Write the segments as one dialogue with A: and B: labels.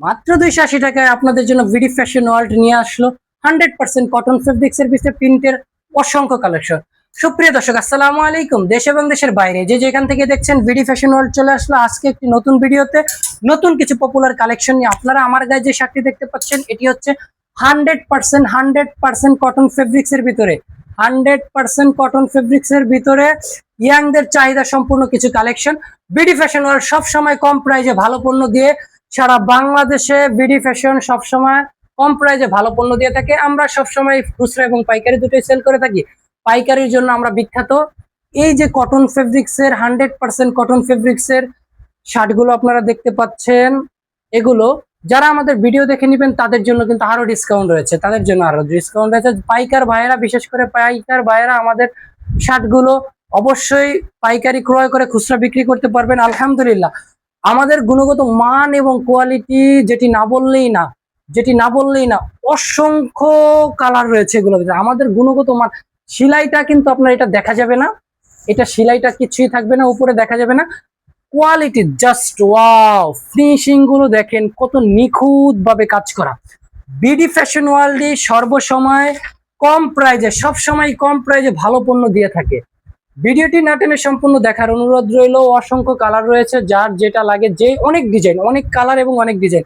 A: মাত্র দুইশো আশি টাকায় আপনাদের জন্য ভিডি ফ্যাশন ওয়ার্ল্ড নিয়ে আসলো। হান্ড্রেড পার্সেন্ট কটন ফেব্রিক্স এর ভিতরে প্রিন্টের অসংখ্য কালেকশন সুপ্রিয় দর্শক, আসসালামু আলাইকুম। দেশ এবং দেশের বাইরে যে যেখান থেকে দেখছেন ভিডি ফ্যাশন ওয়ার্ল্ড চলে আসলো আজকে একটি নতুন ভিডিওতে। নতুন কিছু পপুলার কালেকশন নিয়ে আপনারা আমার গায়ে যে শার্টটি দেখতে পাচ্ছেন, এটি হচ্ছে hundred percent hundred percent cotton fabrics এর ভিতরে। হান্ড্রেড পার্সেন্ট কটন ফেব্রিক্স এর ভিতরে ইয়াংদের চাহিদা সম্পূর্ণ কিছু কালেকশন বিডি ফ্যাশন ওয়ার্ল্ড সবসময় কম প্রাইজে ভালো পণ্য দিয়ে সারা বাংলাদেশে বিডি ফ্যাশন সবসময় কম প্রাইজে ভালো পণ্য দিয়ে থাকে। আমরা সবসময় খুচরা এবং পাইকারি দুটোই সেল করে থাকি। পাইকারির জন্য আমরা বিখ্যাত। এই যে কটন ফেব্রিক্স এর হান্ড্রেড পার্সেন্ট কটন ফেব্রিক্স এর শার্টগুলো আপনারা দেখতে পাচ্ছেন, এগুলো যারা আমাদের ভিডিও দেখে নেবেন, তাদের জন্য কিন্তু আরও ডিসকাউন্ট রয়েছে। তাদের জন্য আরও ডিসকাউন্ট রয়েছে। পাইকার ভাইয়েরা, বিশেষ করে পাইকার ভাইয়েরা আমাদের শার্টগুলো অবশ্যই পাইকারি ক্রয় করে খুচরা বিক্রি করতে পারবেন। আলহামদুলিল্লাহ। আমাদের গুণগত মান এবং কোয়ালিটি যেটি না বললেই না, যেটি না বললেই না, অসংখ্য কালার রয়েছে এগুলো আমাদের গুণগত মান সিলাইটা কিন্তু আপনার এটা দেখা যাবে না। এটা সিলাইটা কিছুই থাকবে না, উপরে দেখা যাবে না। কোয়ালিটি জাস্ট ওয়াও ফিনিশিংগুলো দেখেন, কত নিখুঁত ভাবে কাজ করা। বিডি ফ্যাশন ওয়ার্ল্ডে সর্বসময় কম প্রাইজে সব সময় কম প্রাইজে ভালো পণ্য দিয়ে থাকে। ভিডিওটি না টেনে সম্পূর্ণ দেখার অনুরোধ রইল, অসংখ্য কালার রয়েছে, যার যেটা লাগে যে অনেক ডিজাইন অনেক কালার এবং অনেক ডিজাইন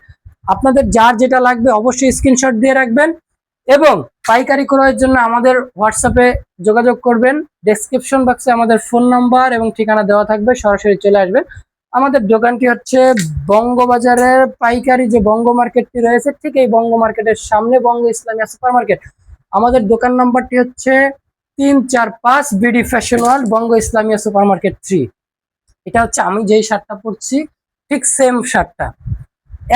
A: আপনাদের যার যেটা লাগবে অবশ্যই স্ক্রিনশট দিয়ে রাখবেন এবং পাইকারি ক্রয়ের জন্য আমাদের হোয়াটসঅ্যাপে যোগাযোগ করবেন। ডেসক্রিপশন বক্সে আমাদের ফোন নাম্বার এবং ঠিকানা দেওয়া থাকবে, সরাসরি চলে আসবেন। আমাদের দোকানটি হচ্ছে বঙ্গবাজারের পাইকারি যে বঙ্গ মার্কেটটি রয়েছে, ঠিক এই বঙ্গ মার্কেটের সামনে বঙ্গ ইসলামিয়া সুপার মার্কেট আমাদের দোকান নাম্বারটি হচ্ছে তিন, চার, পাঁচ, BD fashion world, Banga Islamia super market three. এটা হচ্ছে আমি যেই শার্টটা পরছি, ঠিক সেম শার্টটা।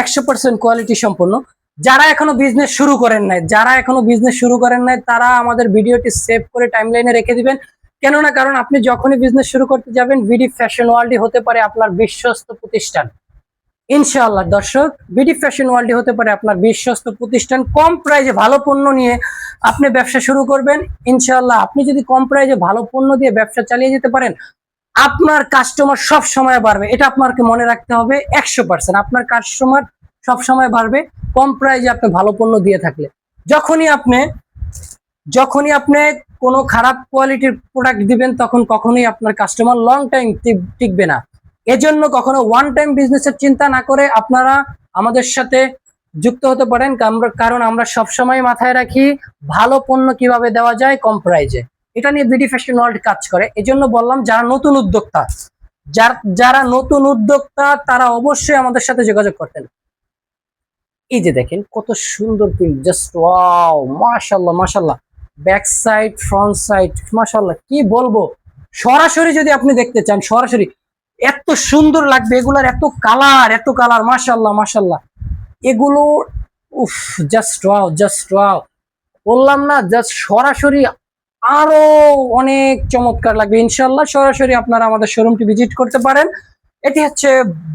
A: একশো পার্সেন্ট কোয়ালিটি সম্পন্ন যারা এখনও বিজনেস শুরু করেন নাই, যারা এখনও বিজনেস শুরু করেন নাই, তারা আমাদের ভিডিওটি সেভ করে টাইমলাইনে রেখে দিবেন। কেননা, কারণ আপনি যখনই বিজনেস শুরু করতে যাবেন, বিডি ফ্যাশন ওয়ার্ল্ডই হতে পারে আপনার বিশ্বস্ত প্রতিষ্ঠান। ইনশাআল্লাহ দর্শক, বিডি ফ্যাশন ওয়ার্ল্ডই হতে পারে আপনার বিশ্বস্ত প্রতিষ্ঠান। কম প্রাইজে ভালো পণ্য নিয়ে আপনি ব্যবসা শুরু করবেন। ইনশাআল্লাহ আপনি যদি কম প্রাইজে ভালো পণ্য দিয়ে ব্যবসা চালিয়ে যেতে পারেন, আপনার কাস্টমার সব সময় বাড়বে। এটা আপনাকে মনে রাখতে হবে একশো পার্সেন্ট আপনার কাস্টমার সব সময় বাড়বে, কম প্রাইজে আপনি ভালো পণ্য দিয়ে থাকলে। যখনই আপনি যখনই আপনি কোনো খারাপ কোয়ালিটির প্রোডাক্ট দিবেন, তখন কখনোই আপনার কাস্টমার লং টাইম টিকবে না। এজন্য কখনো ওয়ান টাইম বিজনেসের চিন্তা না করে আপনারা আমাদের সাথে যুক্ত হতে পারেন কারণ আমরা সবসময় মাথায় রাখি ভালো পণ্য কীভাবে দেওয়া যায় কম প্রাইজে এটা নিয়ে বিডি ফ্যাশন ওয়ার্ল্ড কাজ করে। এজন্য বললাম, যারা নতুন উদ্যোক্তা, যার নতুন উদ্যোক্তা, তারা অবশ্যই আমাদের সাথে যোগাযোগ করতেন। এই যে দেখেন, কত সুন্দর প্রিন্ট জাস্ট ওয়াও মাশাল্লাহ মাশাল্লাহ ব্যাক সাইড ফ্রন্ট সাইড মাশাল্লাহ কি বলব? সরাসরি যদি আপনি দেখতে চান, সরাসরি এত সুন্দর লাগবে, এগুলার এত কালার এত কালার মাশাল্লাহ মাশাল্লাহ এগুলো, উফ জাস্ট ওয়াও জাস্ট ওয়াও বললাম না জাস্ট সরাসরি আরও অনেক চমৎকার লাগবে। ইনশাল্লাহ সরাসরি আপনারা আমাদের শোরুমটি ভিজিট করতে পারেন। এটি হচ্ছে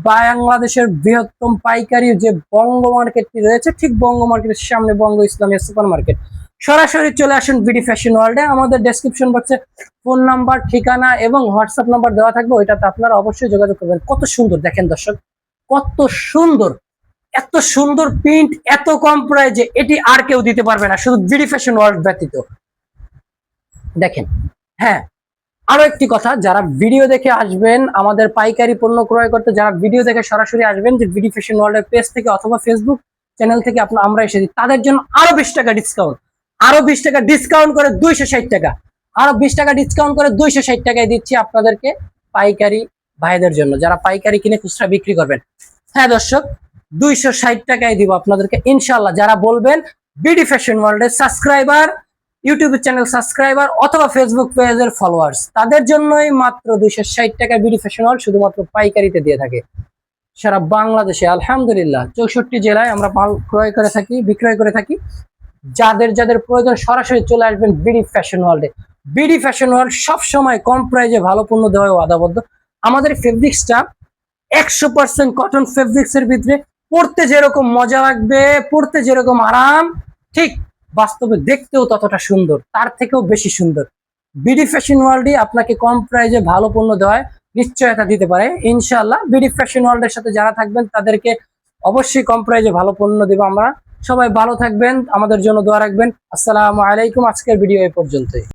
A: বাংলাদেশের বৃহত্তম পাইকারি যে বঙ্গ মার্কেটটি রয়েছে, ঠিক বঙ্গ মার্কেটের সামনে বঙ্গ ইসলামিয়া সুপার মার্কেট সরাসরি চলে আসুন বিডি ফ্যাশন ওয়ার্ল্ডে আমাদের ডেসক্রিপশন বক্সে ফোন নাম্বার ঠিকানা এবং হোয়াটসঅ্যাপ নাম্বার দেওয়া থাকবে। ওইটাতে আপনারা অবশ্যই যোগাযোগ করবেন। কত সুন্দর, দেখেন দর্শক, কত সুন্দর, এত সুন্দর প্রিন্ট এত কম প্রাইজে এটি আর কেউ দিতে পারবে না, শুধু বিডি ফ্যাশন ওয়ার্ল্ড ব্যতীত। দেখেন হ্যাঁ আরও একটি কথা, যারা ভিডিও দেখে আসবেন, আমাদের পাইকারি পণ্য ক্রয় করতে যারা ভিডিও দেখে সরাসরি আসবেন, যে বিডি ফ্যাশন ওয়ার্ল্ডের পেজ থেকে অথবা ফেসবুক চ্যানেল থেকে আপনার আমরা এসেছি তাদের জন্য আরও বিশ টাকা ডিসকাউন্ট আরও বিশ টাকা ডিসকাউন্ট করে দুইশো ষাট টাকা। আরও বিশ টাকা ডিসকাউন্ট করে দুইশো ষাট টাকায় দিচ্ছি আপনাদেরকে পাইকারি ভাইদের জন্য। যারা পাইকারি কিনে খুচরা বিক্রি করবেন হ্যাঁ দর্শক, দুইশো ষাট টাকায় দিব আপনাদেরকে। ইনশাল্লাহ যারা বলবেন বিডি ফ্যাশন ওয়ার্ল্ডের সাবস্ক্রাইবার ইউটিউব চ্যানেল সাবস্ক্রাইবার অথবা ফেসবুক পেজের ফলোয়ার্স তাদের জন্যই মাত্র দুইশো ষাট টাকা বিডি ফ্যাশন ওয়ার্ল্ড শুধুমাত্র পাইকারিতে দিয়ে থাকে। সারা বাংলাদেশে, আলহামদুলিল্লাহ, চৌষট্টি জেলায় আমরা মাল ক্রয় করে থাকি, বিক্রয় করে থাকি। যাদের যাদের প্রয়োজন সরাসরি চলে আসবেন বিডি ফ্যাশন ওয়ার্ল্ডে বিডি ফ্যাশন ওয়ার্ল্ড সবসময় কম প্রাইজে ভালো পণ্য দেওয়া আদাবদ্ধ আমাদের ফেব্রিক্সটা একশো পার্সেন্ট কটন ফেব্রিক্স এর ভিতরে। পড়তে যেরকম মজা লাগবে পড়তে যেরকম আরাম, ঠিক বাস্তবে দেখতেও ততটা সুন্দর, তার থেকেও বেশি সুন্দর। বিডি ফ্যাশন ওয়ার্ল্ডই আপনাকে কম প্রাইজে ভালো পণ্য দেওয়ায় নিশ্চয়তা দিতে পারে। ইনশাআল্লাহ বিডি ফ্যাশন ওয়ার্ল্ডের সাথে যারা থাকবেন, তাদেরকে অবশ্যই কম প্রাইজে ভালো পণ্য দেবো আমরা। সবাই ভালো থাকবেন আমাদের জন্য দোয়া রাখবেন। আসসালামু আলাইকুম আজকের ভিডিও এ পর্যন্তই।